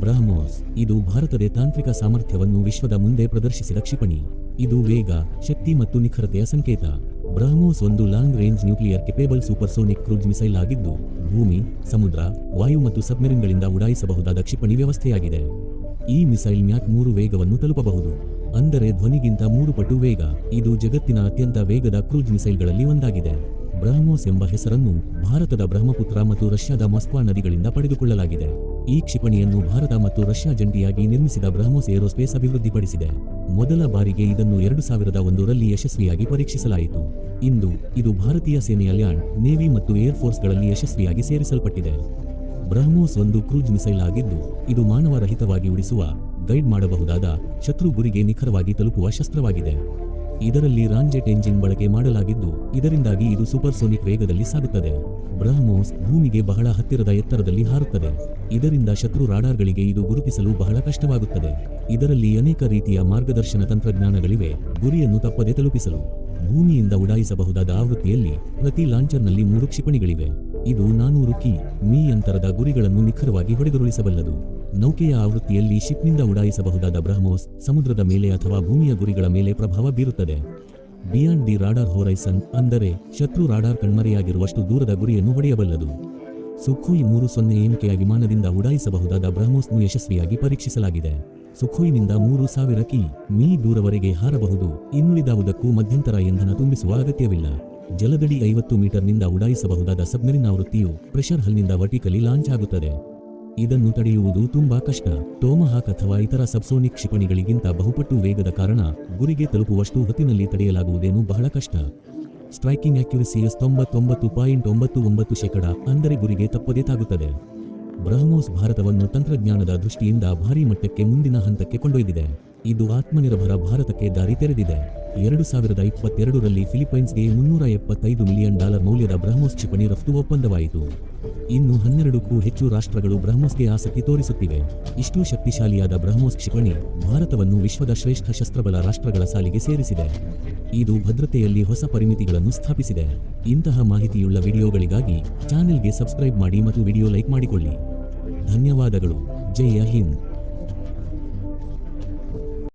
ಬ್ರಹ್ಮೋಸ್, ಇದು ಭಾರತದ ತಾಂತ್ರಿಕ ಸಾಮರ್ಥ್ಯವನ್ನು ವಿಶ್ವದ ಮುಂದೆ ಪ್ರದರ್ಶಿಸಿದ ಕ್ಷಿಪಣಿ. ಇದು ವೇಗ, ಶಕ್ತಿ ಮತ್ತು ನಿಖರತೆಯ ಸಂಕೇತ. ಬ್ರಹ್ಮೋಸ್ ಒಂದು long range nuclear capable supersonic cruise missile ಆಗಿದ್ದು, ಭೂಮಿ, ಸಮುದ್ರ, ವಾಯು ಮತ್ತು ಸಬ್ಮೆರಿನ್ಗಳಿಂದ ಉಡಾಯಿಸಬಹುದಾದ ಕ್ಷಿಪಣಿ ವ್ಯವಸ್ಥೆಯಾಗಿದೆ. ಈ ಮಿಸೈಲ್ ಮ್ಯಾಕ್ ಮೂರು ವೇಗವನ್ನು ತಲುಪಬಹುದು. ಅಂದರೆ ಧ್ವನಿಗಿಂತ ಮೂರು ಪಟ್ಟು ವೇಗ. ಇದು ಜಗತ್ತಿನ ಅತ್ಯಂತ ವೇಗದ ಕ್ರೂಜ್ ಮಿಸೈಲ್ಗಳಲ್ಲಿ ಒಂದಾಗಿದೆ. ಬ್ರಹ್ಮೋಸ್ ಎಂಬ ಹೆಸರನ್ನು ಭಾರತದ ಬ್ರಹ್ಮಪುತ್ರ ಮತ್ತು ರಷ್ಯಾದ ಮಸ್ಕ್ವಾ ನದಿಗಳಿಂದ ಪಡೆದುಕೊಳ್ಳಲಾಗಿದೆ. ಈ ಕ್ಷಿಪಣಿಯನ್ನು ಭಾರತ ಮತ್ತು ರಷ್ಯಾ ಜಂಟಿಯಾಗಿ ನಿರ್ಮಿಸಿದ ಬ್ರಹ್ಮೋಸ್ ಏರೋಸ್ಪೇಸ್ ಅಭಿವೃದ್ಧಿಪಡಿಸಿದೆ. ಮೊದಲ ಬಾರಿಗೆ ಇದನ್ನು ಎರಡು ಸಾವಿರದ ಒಂದರಲ್ಲಿ ಯಶಸ್ವಿಯಾಗಿ ಪರೀಕ್ಷಿಸಲಾಯಿತು. ಇಂದು ಇದು ಭಾರತೀಯ ಸೇನೆಯ ಲ್ಯಾಂಡ್, ನೇವಿ ಮತ್ತು ಏರ್ ಫೋರ್ಸ್ಗಳಲ್ಲಿ ಯಶಸ್ವಿಯಾಗಿ ಸೇರಿಸಲ್ಪಟ್ಟಿದೆ. ಬ್ರಹ್ಮೋಸ್ ಒಂದು ಕ್ರೂಜ್ ಮಿಸೈಲ್ ಆಗಿದ್ದು, ಇದು ಮಾನವರಹಿತವಾಗಿ ಉಳಿಸುವ ಗೈಡ್ ಮಾಡಬಹುದಾದ, ಶತ್ರು ಗುರಿಗೆ ನಿಖರವಾಗಿ ತಲುಪುವ ಶಸ್ತ್ರವಾಗಿದೆ. ಇದರಲ್ಲಿ ರಾಂಜೆಟ್ ಎಂಜಿನ್ ಬಳಕೆ ಮಾಡಲಾಗಿದ್ದು, ಇದರಿಂದಾಗಿ ಇದು ಸೂಪರ್ಸೋನಿಕ್ ವೇಗದಲ್ಲಿ ಸಾಗುತ್ತದೆ. ಬ್ರಹ್ಮೋಸ್ ಭೂಮಿಗೆ ಬಹಳ ಹತ್ತಿರದ ಎತ್ತರದಲ್ಲಿ ಹಾರುತ್ತದೆ. ಇದರಿಂದ ಶತ್ರು ರಾಡಾರ್ಗಳಿಗೆ ಇದು ಗುರುತಿಸಲು ಬಹಳ ಕಷ್ಟವಾಗುತ್ತದೆ. ಇದರಲ್ಲಿ ಅನೇಕ ರೀತಿಯ ಮಾರ್ಗದರ್ಶನ ತಂತ್ರಜ್ಞಾನಗಳಿವೆ. ಗುರಿಯನ್ನು ತಪ್ಪದೆ ತಲುಪಿಸಲು, ಭೂಮಿಯಿಂದ ಉಡಾಯಿಸಬಹುದಾದ ಆವೃತ್ತಿಯಲ್ಲಿ ಪ್ರತಿ ಲಾಂಚರ್ನಲ್ಲಿ ಮೂರು ಕ್ಷಿಪಣಿಗಳಿವೆ. ಇದು ನಾನೂರು ಕಿ ಮೀ ಅಂತರದ ಗುರಿಗಳನ್ನು ನಿಖರವಾಗಿ ಹೊಡೆದುರುಳಿಸಬಲ್ಲದು. ನೌಕೆಯ ಆವೃತ್ತಿಯಲ್ಲಿ ಶಿಪ್ನಿಂದ ಉಡಾಯಿಸಬಹುದಾದ ಬ್ರಹ್ಮೋಸ್ ಸಮುದ್ರದ ಮೇಲೆ ಅಥವಾ ಭೂಮಿಯ ಗುರಿಗಳ ಮೇಲೆ ಪ್ರಭಾವ ಬೀರುತ್ತದೆ. ಬಿಯಾಂಡ್ ದಿ ರಾಡಾರ್ ಹೋರೈಸನ್ ಅಂದರೆ ಶತ್ರು ರಾಡಾರ್ ಕಣ್ಮರೆಯಾಗಿರುವಷ್ಟು ದೂರದ ಗುರಿಯನ್ನು ಹೊಡೆಯಬಲ್ಲದು. ಸುಖೋಯ್ ಮೂರು ಸೊನ್ನೆ ಎಂಕೆಯ ವಿಮಾನದಿಂದ ಉಡಾಯಿಸಬಹುದಾದ ಬ್ರಹ್ಮೋಸ್ನು ಯಶಸ್ವಿಯಾಗಿ ಪರೀಕ್ಷಿಸಲಾಗಿದೆ. ಸುಖೋಯ್ನಿಂದ ಮೂರು ಸಾವಿರ ಕಿ, ಮೀ ದೂರವರೆಗೆ ಹಾರಬಹುದು. ಇನ್ನುಳಿದಾವುದಕ್ಕೂ ಮಧ್ಯಂತರ ಇಂಧನ ತುಂಬಿಸುವ ಅಗತ್ಯವಿಲ್ಲ. ಜಲದಡಿ ಐವತ್ತು ಮೀಟರ್ನಿಂದ ಉಡಾಯಿಸಬಹುದಾದ ಸಬ್ಮರಿನ್ ಆವೃತ್ತಿಯು ಪ್ರೆಷರ್ ಹಲ್ನಿಂದ ವರ್ಟಿಕಲಿ ಲಾಂಚ್ ಆಗುತ್ತದೆ. ಇದನ್ನು ತಡೆಯುವುದು ತುಂಬಾ ಕಷ್ಟ. ಟೋಮಹಾಕ್ ಅಥವಾ ಇತರ ಸಬ್ಸೋನಿಕ್ ಕ್ಷಿಪಣಿಗಳಿಗಿಂತ ಬಹುಪಟ್ಟು ವೇಗದ ಕಾರಣ ಗುರಿಗೆ ತಲುಪುವಷ್ಟು ಹೊತ್ತಿನಲ್ಲಿ ತಡೆಯಲಾಗುವುದೇನು ಬಹಳ ಕಷ್ಟ. ಸ್ಟ್ರೈಕಿಂಗ್ ಅಕ್ಯುರಸಿಯಸ್ ತೊಂಬತ್ತೊಂಬತ್ತು ಪಾಯಿಂಟ್ ಒಂಬತ್ತು ಒಂಬತ್ತು ಶೇಕಡ ಅಂದರೆ ಗುರಿಗೆ ತಪ್ಪದೇ ತಾಗುತ್ತದೆ. ಬ್ರಹ್ಮೋಸ್ ಭಾರತವನ್ನು ತಂತ್ರಜ್ಞಾನದ ದೃಷ್ಟಿಯಿಂದ ಭಾರಿ ಮಟ್ಟಕ್ಕೆ ಮುಂದಿನ ಹಂತಕ್ಕೆ ಕೊಂಡೊಯ್ದಿದೆ. ಇದು ಆತ್ಮನಿರ್ಭರ ಭಾರತಕ್ಕೆ ದಾರಿ ತೆರೆದಿದೆ. ಎರಡು ಸಾವಿರದ ಇಪ್ಪತ್ತೆರಡರಲ್ಲಿ ಫಿಲಿಪೈನ್ಸ್ಗೆ ಮುನ್ನೂರ ಎಪ್ಪತ್ತೈದು ಮಿಲಿಯನ್ ಡಾಲರ್ ಮೌಲ್ಯದ ಬ್ರಹ್ಮೋಸ್ ಕ್ಷಿಪಣಿ ರಫ್ತು ಒಪ್ಪಂದವಾಯಿತು. ಇನ್ನು ಹನ್ನೆರಡಕ್ಕೂ ಹೆಚ್ಚು ರಾಷ್ಟ್ರಗಳು ಬ್ರಹ್ಮೋಸ್ಗೆ ಆಸಕ್ತಿ ತೋರಿಸುತ್ತಿವೆ. ಇಷ್ಟು ಶಕ್ತಿಶಾಲಿಯಾದ ಬ್ರಹ್ಮೋಸ್ ಕ್ಷಿಪಣಿ ಭಾರತವನ್ನು ವಿಶ್ವದ ಶ್ರೇಷ್ಠ ಶಸ್ತ್ರಬಲ ರಾಷ್ಟ್ರಗಳ ಸಾಲಿಗೆ ಸೇರಿಸಿದೆ. ಇದು ಭದ್ರತೆಯಲ್ಲಿ ಹೊಸ ಪರಿಮಿತಿಗಳನ್ನು ಸ್ಥಾಪಿಸಿದೆ. ಇಂತಹ ಮಾಹಿತಿಯುಳ್ಳ ವಿಡಿಯೋಗಳಿಗಾಗಿ ಚಾನೆಲ್ಗೆ ಸಬ್ಸ್ಕ್ರೈಬ್ ಮಾಡಿ ಮತ್ತು ವಿಡಿಯೋ ಲೈಕ್ ಮಾಡಿಕೊಳ್ಳಿ. ಧನ್ಯವಾದಗಳು. ಜೈ ಹಿಂದ್